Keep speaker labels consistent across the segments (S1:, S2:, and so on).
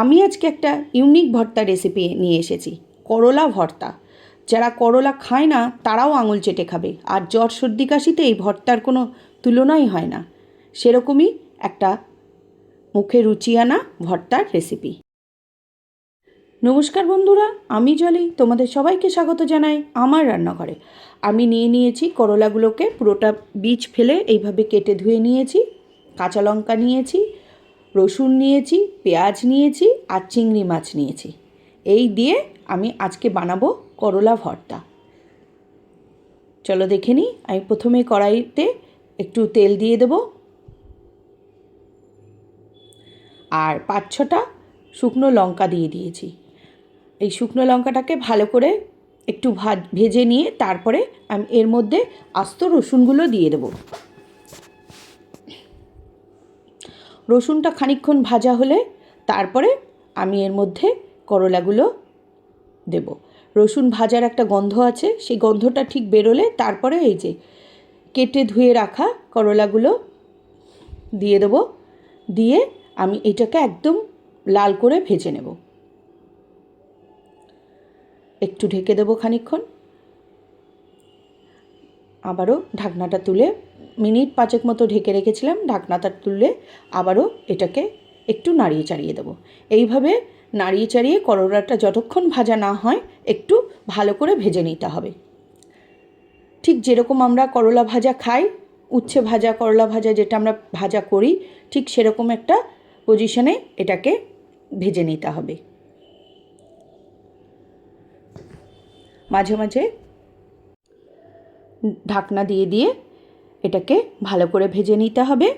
S1: আমি আজকে একটা ইউনিক ভর্তা রেসিপি নিয়ে এসেছি, করলা ভর্তা। যারা করলা খায় না, তারাও আঙুল চেটে খাবে, আর জ্বর সর্দি কাশিতে এই ভর্তার কোনো তুলনাই হয় না। সেরকমই একটা মুখে রুচি আনা ভর্তার রেসিপি নমস্কার বন্ধুরা, আমি জলি, তোমাদের সবাইকে স্বাগত জানাই আমার রান্নাঘরে। আমি নিয়ে নিয়েছি করলাগুলোকে, পুরোটা বীজ ফেলে এইভাবে কেটে ধুয়ে নিয়েছি, কাঁচা লঙ্কা নিয়েছি রসুন নিয়েছি, পেঁয়াজ নিয়েছি আর চিংড়ি মাছ নিয়েছি। এই দিয়ে আমি আজকে বানাবো করলা ভর্তা। চলো দেখে নিই, আমি প্রথমে কড়াইতে একটু তেল দিয়ে দেব। আর পাঁচ ছটা শুকনো লঙ্কা দিয়ে দিয়েছি। এই শুকনো লঙ্কাটাকে ভালো করে একটু ভাজ, ভেজে নিয়ে তারপরে আমি এর মধ্যে আস্ত রসুনগুলো দিয়ে দেবো। রসুনটা খানিকক্ষণ ভাজা হলে তারপরে আমি এর মধ্যে করলাগুলো দেব। রসুন ভাজার একটা গন্ধ আছে, সেই গন্ধটা ঠিক বেরোলে তারপরে এই যে কেটে ধুয়ে রাখা করলাগুলো দিয়ে দেবো। দিয়ে আমি এটাকে একদম লাল করে ভেজে নেব। একটু ঢেকে দেবো খানিকক্ষণ। আবারও ঢাকনাটা তুলে মিনিট পাঁচেক মতো ঢেকে রেখেছিলাম ঢাকনাটা তুললে আবারও এটাকে একটু নাড়িয়ে চাড়িয়ে দেবো। এইভাবে নাড়িয়ে চাড়িয়ে করলাটা যতক্ষণ ভাজা না হয় একটু ভালো করে ভেজে নিতে হবে। ঠিক যেরকম আমরা করলা ভাজা খাই, উচ্ছে ভাজা, করলা ভাজা যেটা আমরা ভাজা করি, ঠিক সেরকম একটা পজিশনে এটাকে ভেজে নিতে হবে। মাঝে মাঝে ঢাকনা দিয়ে দিয়ে এটাকে ভালো করে ভেজে নিতে হবে।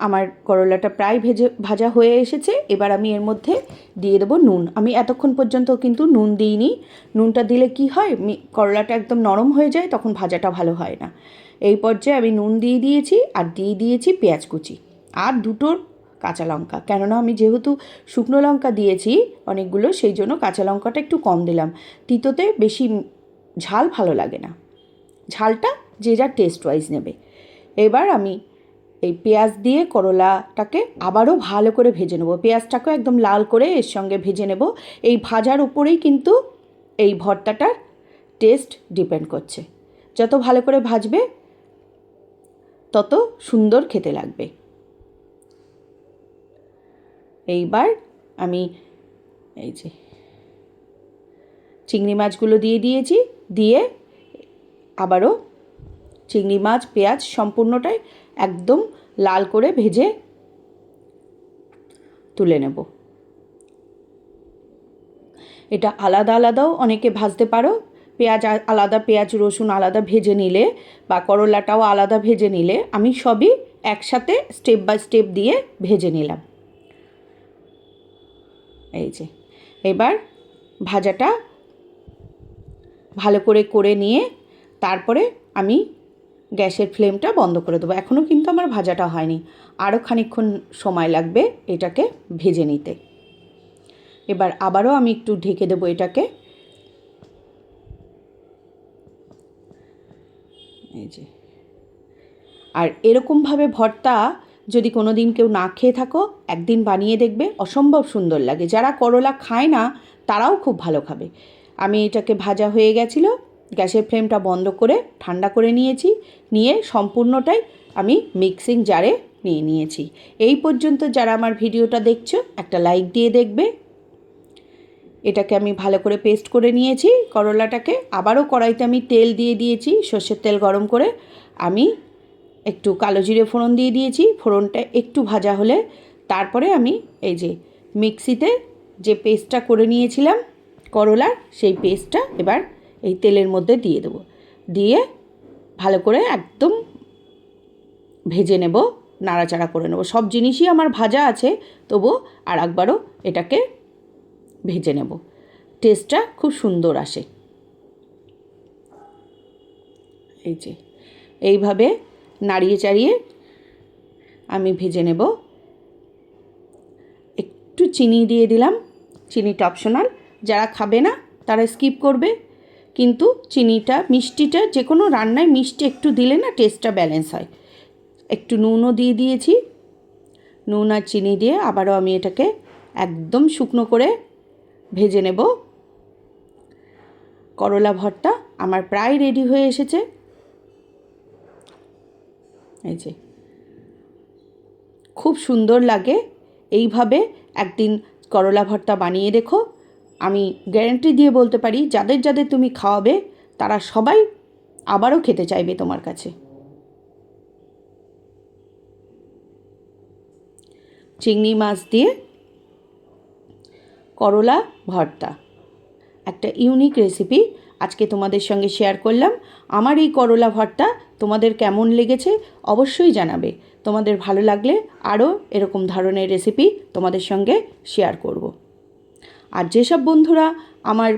S1: আমার করলাটা প্রায় ভেজে, ভাজা হয়ে এসেছে। এবার আমি এর মধ্যে দিয়ে দেবো নুন। আমি এতক্ষণ পর্যন্ত কিন্তু নুন দিইনি। নুনটা দিলে কি হয়? করলাটা একদম নরম হয়ে যায়, তখন ভাজাটা ভালো হয় না। এই পর্যায়ে আমি নুন দিয়ে দিয়েছি আর দিয়ে দিয়েছি পেঁয়াজ কুচি আর দুটোর কাঁচা লঙ্কা। কেননা আমি যেহেতু শুকনো লঙ্কা দিয়েছি অনেকগুলো, সেই জন্য কাঁচা লঙ্কাটা একটু কম দিলাম। তিতোতে বেশি ঝাল ভালো লাগে না। ঝালটা যে যার টেস্ট ওয়াইজ নেবে। এবার আমি এই পেঁয়াজ দিয়ে করলাটাকে আবারও ভালো করে ভেজে নেব। পেঁয়াজটাকেও একদম লাল করে এর সঙ্গে ভেজে নেব। এই ভাজার উপরেই কিন্তু এই ভর্তাটার টেস্ট ডিপেন্ড করছে। যত ভালো করে ভাজবে, তত সুন্দর খেতে লাগবে। এইবার আমি এই যে চিংড়ি মাছগুলো দিয়ে দিয়েছি, দিয়ে আবারও চিংড়ি মাছ, পেঁয়াজ সম্পূর্ণটাই একদম লাল করে ভেজে তুলে নেব। এটা আলাদা আলাদাও অনেকে ভাজতে পারো। পেঁয়াজ আলাদা পেঁয়াজ, রসুন আলাদা ভেজে নিলে বা করলাটাও আলাদা ভেজে নিলে আমি সবই একসাথে স্টেপ বাই স্টেপ দিয়ে ভেজে নিলাম। এই যে, এবার ভাজাটা ভালো করে করে নিয়ে তারপরে আমি গ্যাসের ফ্লেমটা বন্ধ করে দেবো। এখনও কিন্তু আমার ভাজাটা হয়নি। আরও খানিক্ষণ সময় লাগবে এটাকে ভেজে নিতে। এবার আবারও আমি একটু ঢেকে দেবো এটাকে। এই যে। আর এরকমভাবে ভর্তা যদি কোনো দিন কেউ না খেয়ে থাকো, একদিন বানিয়ে দেখবে, অসম্ভব সুন্দর লাগে। যারা করলা খায় না, তারাও খুব ভালো খাবে। আমি এটাকে ভাজা হয়ে গেছিল গ্যাসের ফ্লেমটা বন্ধ করে ঠান্ডা করে নিয়েছি। নিয়ে সম্পূর্ণটাই আমি মিক্সিং জারে নিয়ে নিয়েছি। এই পর্যন্ত যারা আমার ভিডিওটা দেখছ, একটা লাইক দিয়ে দেখবে। এটাকে আমি ভালো করে পেস্ট করে নিয়েছি। করলাটাকে আবারও কড়াইতে আমি তেল দিয়ে দিয়েছি, সর্ষের তেল গরম করে। আমি একটু কালো জিরে ফোড়ন দিয়ে দিয়েছি। ফোড়নটা একটু ভাজা হলে তারপরে আমি এই যে মিক্সিতে যে পেস্টটা করে নিয়েছিলাম করলার, সেই পেস্টটা এবার এই তেলের মধ্যে দিয়ে দেবো। দিয়ে ভালো করে একদম ভেজে নেব, নাড়াচাড়া করে নেব। সব জিনিসই আমার ভাজা আছে, তবু আর একবারও এটাকে ভেজে নেব। টেস্টটা খুব সুন্দর আসে। এই যে, এইভাবে নাড়িয়ে চাড়িয়ে আমি ভেজে নেব। একটু চিনি দিয়ে দিলাম। চিনিটা অপশনাল যারা খাবে না, তারা স্কিপ করবে। কিন্তু চিনিটা, মিষ্টিটা যে কোনো রান্নায় মিষ্টি একটু দিলে না টেস্টটা ব্যালেন্স হয়। একটু নুনও দিয়ে দিয়েছি। নুন আর চিনি দিয়ে আবারও আমি এটাকে একদম শুকনো করে ভেজে নেব। করলা ভর্তা আমার প্রায় রেডি হয়ে এসেছে। এই যে। খুব সুন্দর লাগে। এইভাবে একদিন করলা ভর্তা বানিয়ে দেখো। আমি গ্যারেন্টি দিয়ে বলতে পারি, যাদের যাদের তুমি খাওয়াবে, তারা সবাই আবারও খেতে চাইবে তোমার কাছে। চিংড়ি মাছ দিয়ে করলা ভর্তা। একটা ইউনিক রেসিপি আজকে তোমাদের সঙ্গে শেয়ার করলাম। আমার এই করলা ভর্তা তোমাদের কেমন লেগেছে অবশ্যই জানাবে। তোমাদের ভালো লাগলে আরও এরকম ধরনের রেসিপি তোমাদের সঙ্গে শেয়ার করব। আর যেসব বন্ধুরা আমার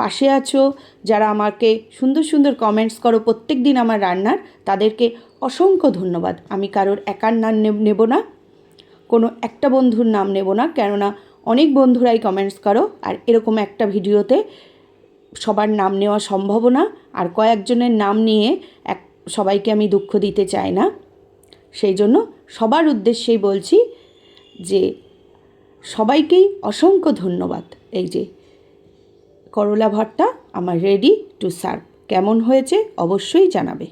S1: পাশে আছো, যারা আমাকে সুন্দর সুন্দর কমেন্টস করো প্রত্যেক দিন আমার রান্নার, তাদেরকে অসংখ্য ধন্যবাদ। আমি কারোর একার নাম নেব না, কোনো একটা বন্ধুর নাম নেব না, কেননা অনেক বন্ধুরাই কমেন্টস করো, আর এরকম একটা ভিডিওতে সবার নাম নেওয়া সম্ভব না, আর কয়েকজনের নাম নিয়ে এক, সবাইকে আমি দুঃখ দিতে চাই না। সেই জন্য সবার উদ্দেশ্যেই বলছি যে সবাইকেই অসংখ্য ধন্যবাদ। এই যে, করলা ভর্তা আমার রেডি টু সার্ভ কেমন হয়েছে অবশ্যই জানাবে।